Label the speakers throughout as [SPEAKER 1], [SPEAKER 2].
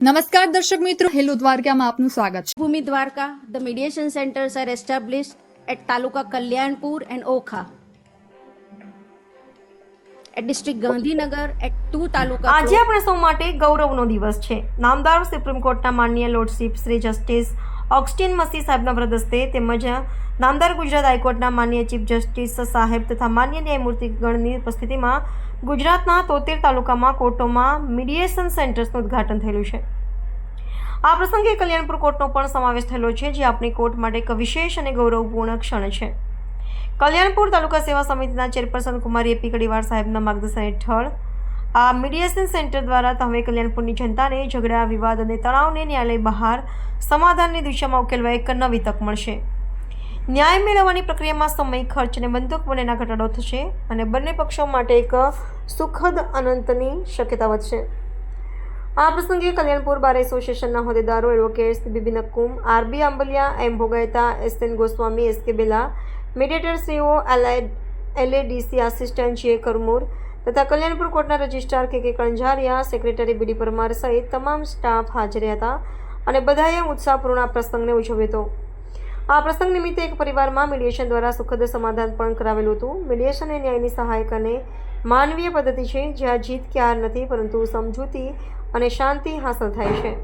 [SPEAKER 1] નમસ્કાર દર્શક મિત્રો હેલો દ્વારકામાં આપનું સ્વાગત છે
[SPEAKER 2] Bhumi Dwarka, the mediation centers are established at Taluka Kalyanpur and Okha. At district Gandhinagar at two taluka
[SPEAKER 3] આજે આપણે સૌ માટે ગૌરવનો દિવસ છે નામદાર સુપ્રીમ કોર્ટના માનનીય લોર્ડશિપ શ્રી જસ્ટિસ ઓક્સ્ટિન મસી સાહેબના વ્રદસ્તે તેમજ નામદાર ગુજરાત હાઈકોર્ટના માન્ય ચીફ જસ્ટિસ સાહેબ તથા માન્ય ન્યાયમૂર્તિગણની ઉપસ્થિતિમાં ગુજરાતના તોતેર તાલુકામાં કોર્ટોમાં મીડિયેશન સેન્ટર્સનું ઉદ્ઘાટન થયેલું છે. આ પ્રસંગે કલ્યાણપુર કોર્ટનો પણ સમાવેશ થયેલો છે, જે આપણી કોર્ટ માટે એક વિશેષ અને ગૌરવપૂર્ણ ક્ષણ છે. કલ્યાણપુર તાલુકા સેવા સમિતિના ચેરપર્સન કુમારી એપી કડીવાર સાહેબના માર્ગદર્શન હેઠળ આ મીડિયેશન સેન્ટર દ્વારા તમે કલ્યાણપુરની જનતાને ઝઘડા, વિવાદ અને તણાવને ન્યાયાલય બહાર સમાધાનની દિશામાં ઉકેલવા એક નવી તક મળશે. ન્યાય મેળવવાની પ્રક્રિયામાં સમય, ખર્ચ અને બંધુક બંનેના ઘટાડો થશે અને બંને પક્ષો માટે એક સુખદ અનંતની શક્યતા વધશે. આ પ્રસંગે કલ્યાણપુર બાર એસોસિએશનના હોદ્દેદારો, advocates B B Nakum R B Ambaliya, M Bhogayata, S N Goswami, S K Bela મીડિયેટરશ્રીઓ એલએડીસી assistant જે કરમૂર તથા કલ્યાણપુર કોર્ટના રજિસ્ટ્રાર કે કે કણઝારિયા સેક્રેટરી બીડી પરમાર સહિત તમામ સ્ટાફ હાજર હતા અને બધાએ ઉત્સાહપૂર્ણ આ પ્રસંગને ઉજવ્યો હતો. આ પ્રસંગ નિમિત્તે એક પરિવારમાં મીડિયેશન દ્વારા સુખદ સમાધાન પણ કરાવેલું હતું. મીડિયેશન એ ન્યાયની સહાયક અને માનવીય પદ્ધતિ છે જ્યાં જીત કે હાર નથી, પરંતુ સમજૂતી અને શાંતિ હાંસલ થાય છે.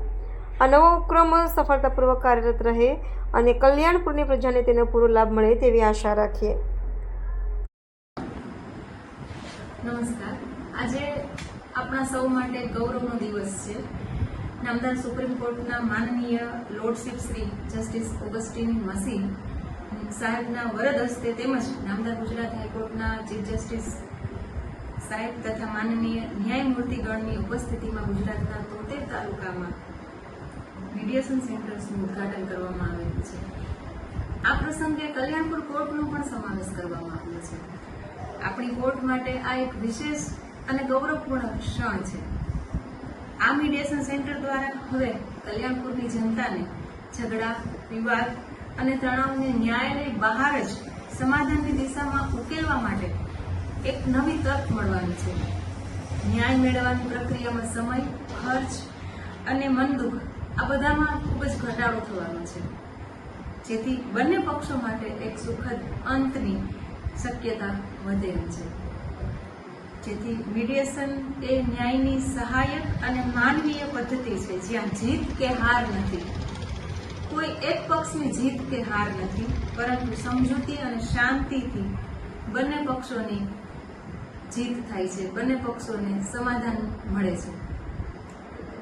[SPEAKER 3] આ નવો ઉપક્રમ સફળતાપૂર્વક કાર્યરત રહે અને કલ્યાણપુરની પ્રજાને તેનો પૂરો લાભ મળે તેવી આશા રાખીએ.
[SPEAKER 4] નમસ્કાર. આજે આપણા સૌ માટે ગૌરવનો દિવસ છે. નામદાર સુપ્રીમ કોર્ટના માનનીય lordship Shri justice Augustine Masih સાહેબના વરદ હસ્તે તેમજ નામદાર ગુજરાત હાઈકોર્ટના ચીફ જસ્ટિસ સાહેબ તથા માનનીય ન્યાયમૂર્તિગણની ઉપસ્થિતિમાં ગુજરાતના તોતેર તાલુકામાં મીડિયેશન સેન્ટર્સનું ઉદ્ઘાટન કરવામાં આવેલું છે. આ પ્રસંગે કલ્યાણપુર કોર્ટનો પણ સમાવેશ કરવામાં આવ્યો છે. આપણી કોર્ટ માટે આ એક વિશેષ અને ગૌરવપૂર્ણ ક્ષણ છે. આ મીડિયેશન સેન્ટર દ્વારા હવે કલ્યાણપુરની જનતાને ઝઘડા, વિવાદ અને તણાવને ન્યાયાલય બહાર જ સમાધાનની દિશામાં ઉકેલવા માટે એક નવી તક મળવાની છે. ન્યાય મેળવવાની પ્રક્રિયામાં સમય, ખર્ચ અને મનદુખ આ બધામાં ખૂબ જ ઘટાડો થવાનો છે. જેથી બંને પક્ષો માટે એક સુખદ અંતની શક્યતા વધે છે. જેથી મીડિયેશન એ ન્યાયની સહાયક અને માનવીય પદ્ધતિ છે. જ્યાં જીત કે હાર નથી. કોઈ એક પક્ષની જીત કે હાર નથી, પરંતુ સમજૂતી અને શાંતિથી બંને પક્ષોની જીત થાય છે. બંને પક્ષોને સમાધાન મળે છે.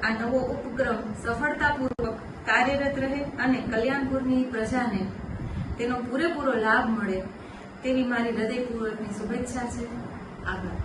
[SPEAKER 4] આ નવો ઉપક્રમ સફળતાપૂર્વક કાર્યરત રહે અને કલ્યાણપુરની પ્રજાને તેનો પૂરેપૂરો લાભ મળે તેવી મારી હૃદયપૂર્વકની શુભેચ્છા છે. આભાર.